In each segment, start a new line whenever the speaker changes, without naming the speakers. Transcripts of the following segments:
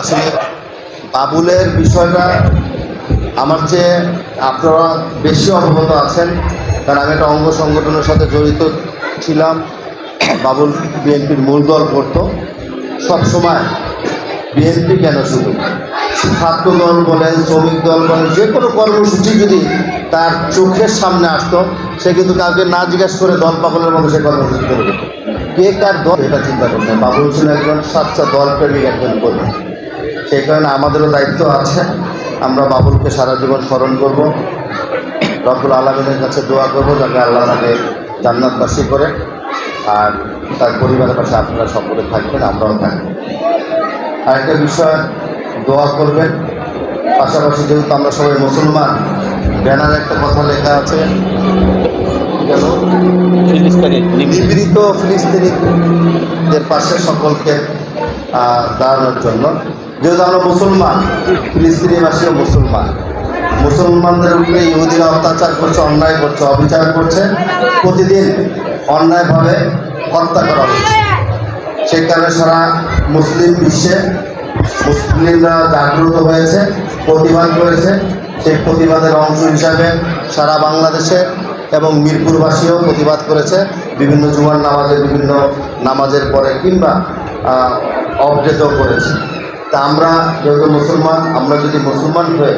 আসলে বাবুলের বিষয়টা আমার চেয়ে আপনারা বেশি অবগত আছেন, কারণ আমি একটা অঙ্গ সংগঠনের সাথে জড়িত ছিলাম। বাবুল বিএনপির মূল দল করতো। সবসময় বিএনপি কেন শুধু? ছাত্র দল বলেন, শ্রমিক দল বলেন, যে কোনো কর্মসূচি যদি তার চোখের সামনে আসতো, সে কিন্তু কাউকে না জিজ্ঞেস করে দল পাগলের মতো সে কর্মসূচি করে দিত কে কার দল? এটা চিন্তা করতেন বাবুল ছিল একজন সাচ্চা দল প্রেমিক একজন কর্মী। সেই কারণে আমাদেরও দায়িত্ব আছে। আমরা বাবুলকে সারা জীবন স্মরণ করব। রব্বুল আলমিনের কাছে দোয়া করব যাতে আল্লাহ তাকে জান্নাতবাসী করে। আর তার পরিবারের পাশে আপনারা সকলে থাকবেন আমরাও থাকব। আরেকটা বিষয় দোয়া করবেন। পাশাপাশি যেহেতু আমরা সবাই মুসলমান ব্যানারে একটা কথা লেখা আছে। কেন নিপীড়িত ফিলিস্তিনিদের পাশে সকলকে দাঁড়ানোর জন্য। যেহেতু আমরা মুসলমান, ফিলিস্তিনিবাসীও মুসলমান। মুসলমানদের উপরে ইহুদিরা অত্যাচার করছে, অন্যায় করছে, অবিচার করছে, প্রতিদিন অন্যায়ভাবে হত্যা করা হচ্ছে। সেই কারণে সারা মুসলিম বিশ্বে মুসলিমরা জাগ্রত হয়েছে, প্রতিবাদ করেছে। সেই প্রতিবাদের অংশ হিসাবে সারা বাংলাদেশে এবং মিরপুরবাসীও প্রতিবাদ করেছে। বিভিন্ন জুমার নামাজের বিভিন্ন নামাজের পরে কিংবা অবজেতও করেছে। তা আমরা যেহেতু মুসলমান, আমরা যদি মুসলমান হয়ে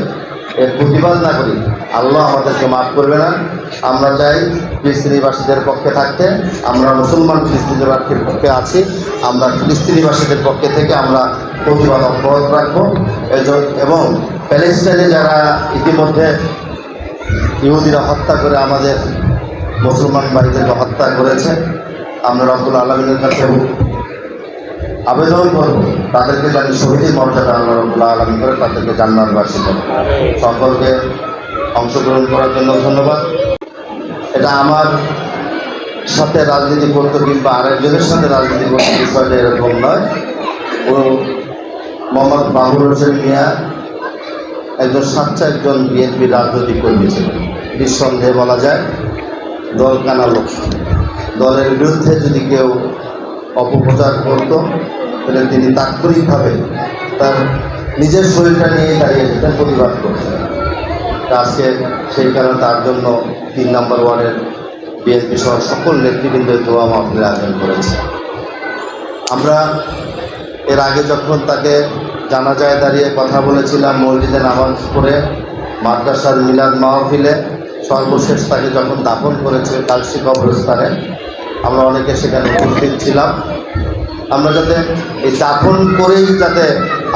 এর প্রতিবাদ না করি, আল্লাহ আমাদেরকে মাফ করবে না। আমরা চাই ফিলিস্তিনিবাসীদের পক্ষে থাকতে, আমরা মুসলমান ফিলিস্তিনিবাসীর পক্ষে আছি, আমরা ফিলিস্তিনিবাসীদের পক্ষে থেকে আমরা প্রতিবাদ অব্যাহত রাখব। এবং প্যালেস্টাইনে যারা ইতিমধ্যে ইহুদিরা হত্যা করে আমাদের মুসলমান ভাইদেরকে হত্যা করেছে, আমরা রব্বুল আলমিনের কাছে আবেদন করব। তাদেরকে যাতে শহীদের মর্যাদা আল্লাহ আলমী করে তাদেরকে জান্নাতবাসী করে সকলকে অংশগ্রহণ করার জন্য ধন্যবাদ। এটা আমার সাথে রাজনীতি করতো কিংবা আরেকজনের সাথে রাজনীতি করতো বিষয়টা এরকম নয়। ও মোহাম্মদ বাবুল হোসেন মিয়া একজন সাচ্চা একজন বিএনপি রাজনৈতিক কর্মী ছিলেন। নিঃসন্দেহে বলা যায়, দল কানা লোক। দলের বিরুদ্ধে যদি কেউ অপপ্রচার করতো, তাহলে তিনি তাৎক্ষণিকভাবে তার নিজের শরীরটা নিয়ে দাঁড়িয়ে যেতেন প্রতিবাদ করতেন আজকে সেই কারণে তার জন্য তিন নম্বর ওয়ার্ডের বিএনপি সহ সকল নেতৃবৃন্দের দোয়া মাহফিলের আয়োজন করেছে। আমরা এর আগে যখন তাকে জানাজায় দাঁড়িয়ে কথা বলেছিলাম, মসজিদে নামাজ পড়ে, মাদ্রাসার মিলাদ মাহফিলে সর্বশেষ তাকে যখন দাফন করেছে, কালসি কবরস্থানে আমরা অনেকে সেখানে উপস্থিত ছিলাম। আমরা যাতে এই দাফন করেই যাতে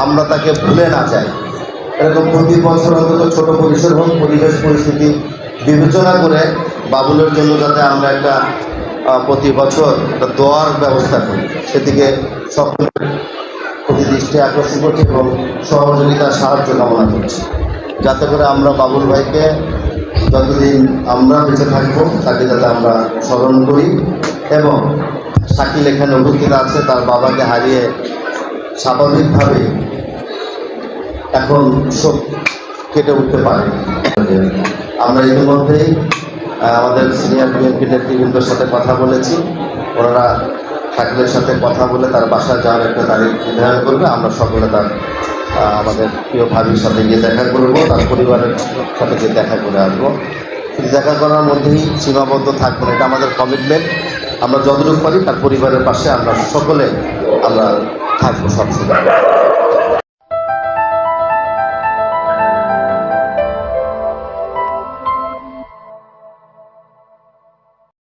আমরা তাকে ভুলে না যাই। এরকম প্রতি বছর অন্তত ছোট পরিসর হোক, পরিবেশ পরিস্থিতি বিবেচনা করে বাবুলের জন্য যাতে আমরা একটা প্রতি বছর একটা দোয়ার ব্যবস্থা করি। সেদিকে সকলের প্রতি দৃষ্টি আকর্ষণ করছি এবং সহযোগিতার সাহায্য কামনা করছি। যাতে করে আমরা বাবুল ভাইকে যতদিন আমরা বেঁচে থাকব, তাকে যাতে আমরা স্মরণ করি। এবং শাকিল এখানে উপস্থিত আছে, তার বাবাকে হারিয়ে স্বাভাবিকভাবে এখন শোক কেটে উঠতে পারে। আমরা ইতিমধ্যেই আমাদের সিনিয়র বিএনপি নেতৃবৃন্দের সাথে কথা বলেছি। ওনারা শাকিলের সাথে কথা বলে তার বাসায় যাওয়ার একটা তারিখ নির্ধারণ করবে। আমরা সকলে তার আমাদের প্রিয় ভাবির সাথে গিয়ে দেখা করব, তার পরিবারের সাথে গিয়ে দেখা করে আসব। দেখা করার মধ্যেই সীমাবদ্ধ থাকব এটা আমাদের কমিটমেন্ট আমরা যতটুকু পারি তার পরিবারের পাশে আমরা সকলে আমরা থাকব সবসময়